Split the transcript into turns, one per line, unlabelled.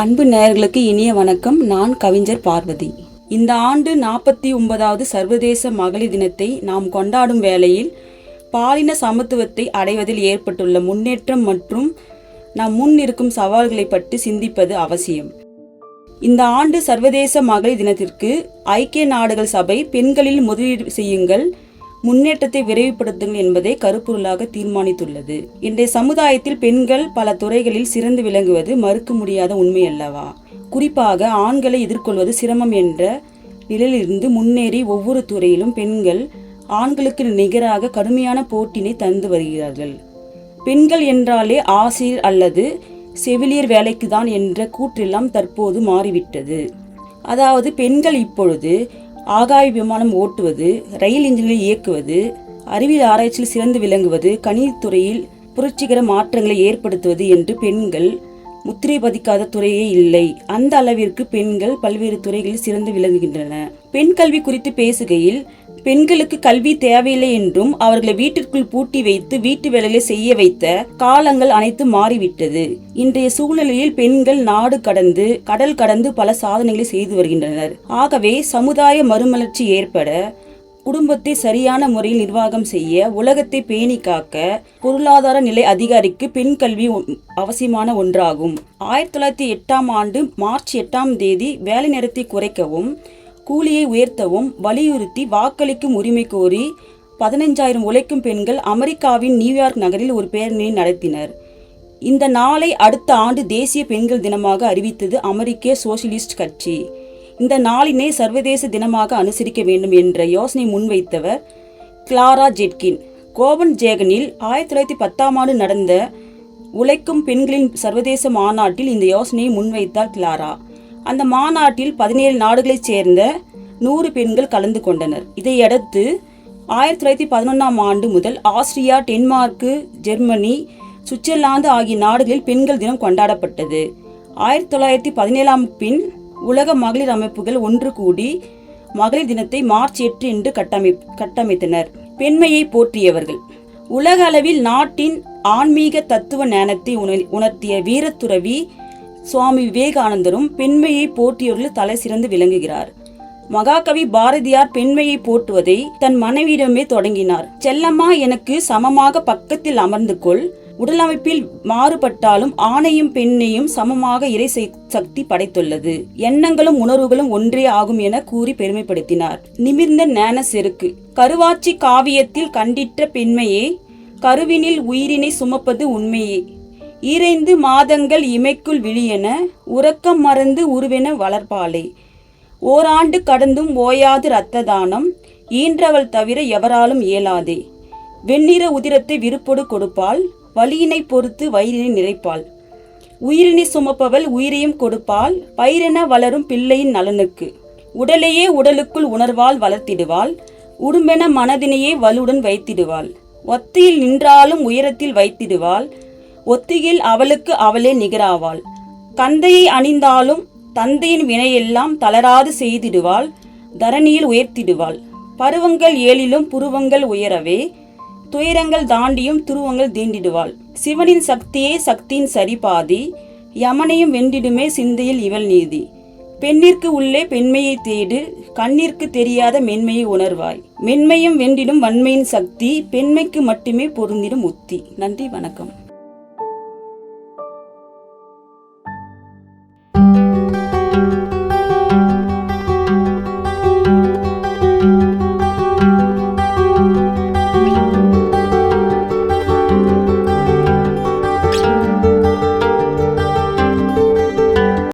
அன்பு நேயர்களுக்கு இனிய வணக்கம். நான் கவிஞர் பார்வதி. இந்த ஆண்டு நாற்பத்தி ஒன்பதாவது சர்வதேச மகளிர் தினத்தை நாம் கொண்டாடும் வேளையில் பாலின சமத்துவத்தை அடைவதில் ஏற்பட்டுள்ள முன்னேற்றம் மற்றும் நாம் முன் இருக்கும் சவால்களை பற்றி சிந்திப்பது அவசியம். இந்த ஆண்டு சர்வதேச மகளிர் தினத்திற்கு ஐக்கிய நாடுகள் சபை பெண்களில் முதலீடு செய்யுங்கள். முன்னேற்றத்தை விரைவுபடுத்துங்கள் என்பதை கருப்பொருளாக தீர்மானித்துள்ளது. இன்றைய சமுதாயத்தில் பெண்கள் பல துறைகளில் சிறந்து விளங்குவது மறுக்க முடியாத உண்மை அல்லவா? குறிப்பாக ஆண்களை எதிர்கொள்வது சிரமம் என்ற நிலையிலிருந்து முன்னேறி ஒவ்வொரு துறையிலும் பெண்கள் ஆண்களுக்கு நிகராக கடுமையான போட்டினை தந்து வருகிறார்கள். பெண்கள் என்றாலே ஆசிரியர் அல்லது செவிலியர் வேலைக்குதான் என்ற கூற்றெல்லாம் தற்போது மாறிவிட்டது. அதாவது பெண்கள் இப்பொழுது ஆகாய விமானம் ஓட்டுவது ரயில் இன்ஜின்களை இயக்குவது அறிவியல் ஆராய்ச்சியில் சிறந்து விளங்குவது கணினித்துறையில் புரட்சிகர மாற்றங்களை ஏற்படுத்துவது என்று பெண்கள் முத்திரை பதிக்காத துறையே இல்லை. அந்த அளவிற்கு பெண்கள் பல்வேறு துறைகளில் சிறந்து விளங்குகின்றன. பெண் கல்வி குறித்து பேசுகையில் பெண்களுக்கு கல்வி தேவையில்லை என்றும் அவர்களை வீட்டிற்குள் பூட்டி வைத்து வீட்டு வேலைகளை செய்ய வைத்த காலங்கள் அனைத்து மாறிவிட்டது. இன்றைய சூழ்நிலையில் பெண்கள் நாடு கடந்து கடல் கடந்து பல சாதனைகளை செய்து வருகின்றனர். ஆகவே சமுதாய மறுமலர்ச்சி ஏற்பட குடும்பத்தை சரியான முறையில் நிர்வாகம் செய்ய உலகத்தை பேணி காக்க பொருளாதார நிலை அதிகாரிக்கு பெண் கல்வி ஒ- அவசியமான ஒன்றாகும். ஆயிரத்தி தொள்ளாயிரத்தி எட்டாம் ஆண்டு மார்ச் எட்டாம் தேதி வேலை நேரத்தை குறைக்கவும் கூலியை உயர்த்தவும் வலியுறுத்தி வாக்களிக்கும் உரிமை கோரி பதினஞ்சாயிரம் உழைக்கும் பெண்கள் அமெரிக்காவின் நியூயார்க் நகரில் ஒரு பேரணியை நடத்தினர். இந்த நாளை அடுத்த ஆண்டு தேசிய பெண்கள் தினமாக அறிவித்தது அமெரிக்க சோசியலிஸ்ட் கட்சி. இந்த நாளினை சர்வதேச தினமாக அனுசரிக்க வேண்டும் என்ற யோசனை முன்வைத்தவர் கிளாரா ஜெட்கின். கோபன் ஜேகனில் ஆயிரத்தி தொள்ளாயிரத்தி பத்தாம் ஆண்டு நடந்த உழைக்கும் பெண்களின் சர்வதேச மாநாட்டில் இந்த யோசனையை முன்வைத்தார் கிளாரா. அந்த மாநாட்டில் பதினேழு நாடுகளைச் சேர்ந்த நூறு பெண்கள் கலந்து கொண்டனர். இதையடுத்து ஆயிரத்தி தொள்ளாயிரத்தி பதினொன்றாம் ஆண்டு முதல் ஆஸ்திரியா டென்மார்க்கு ஜெர்மனி சுவிட்சர்லாந்து ஆகிய நாடுகளில் பெண்கள் தினம் கொண்டாடப்பட்டது. ஆயிரத்தி தொள்ளாயிரத்தி பதினேழாம் பின் உலக மகளிர் அமைப்புகள் ஒன்று கூடி மகளிர் தினத்தை மார்ச் எட்டு என்று கட்டமை கட்டமைத்தனர். பெண்மையை போற்றியவர்கள். உலக அளவில் நாட்டின் ஆன்மீக தத்துவ ஞானத்தை உணர்த்திய வீரத்துறவி சுவாமி விவேகானந்தரும் பெண்மையை போற்றியவர்கள் தலை சிறந்து விளங்குகிறார். மகாகவி பாரதியார் பெண்மையை போற்றுவதை தன் மனைவியிடமே தொடங்கினார். செல்லம்மா எனக்கு சமமாக பக்கத்தில் அமர்ந்து கொள். உடலமைப்பில் மாறுபட்டாலும் ஆணையும் பெண்ணையும் சமமாக இறை சக்தி படைத்துள்ளது. எண்ணங்களும் உணர்வுகளும் ஒன்றே ஆகும் என கூறி பெருமைப்படுத்தினார். நிமிர்ந்த நேன செருக்கு. கருவாச்சி காவியத்தில் கண்டிட்ட பெண்மையே கருவினில் உயிரினை சுமப்பது உண்மையே. இறைந்து மாதங்கள் இமைக்குள் விழியென உறக்கம் மறந்து உருவென வளர்ப்பாளே. ஓராண்டு கடந்தும் ஓயாது இரத்த தானம் ஈன்றவள் தவிர எவராலும் இயலாதே. வெண்ணிற உதிரத்தை விருப்பொடு கொடுப்பாள் வலியினை பொறுத்து வயிறினை நிறைப்பாள். உயிரினை சுமப்பவள் உயிரையும் கொடுப்பாள் பயிரென வளரும் பிள்ளையின் நலனுக்கு. உடலையே உடலுக்குள் உணர்வால் வளர்த்திடுவாள் உடும்பென மனதினையே வலுடன் வைத்திடுவாள். ஒத்தியில் நின்றாலும் உயரத்தில் வைத்திடுவாள் ஒத்தியில் அவளுக்கு அவளே நிகராவாள். கந்தையை அணிந்தாலும் தந்தையின் வினையெல்லாம் தளராது செய்திடுவாள் தரணியில் உயர்த்திடுவாள். பருவங்கள் ஏழிலும் புருவங்கள் உயரவே துயரங்கள் தாண்டியும் துருவங்கள் தீண்டிடுவாள். சிவனின் சக்தியே சக்தியின் சரிபாதி யமனையும் வென்றிடுமே சிந்தையில் இவள் நீதி. பெண்ணிற்கு உள்ளே பெண்மையை தேடு கண்ணிற்கு தெரியாத மென்மையை உணர்வாய். மென்மையும் வென்றிடும் வன்மையின் சக்தி பெண்மைக்கு மட்டுமே பொருந்திடும் உத்தி. நன்றி வணக்கம்.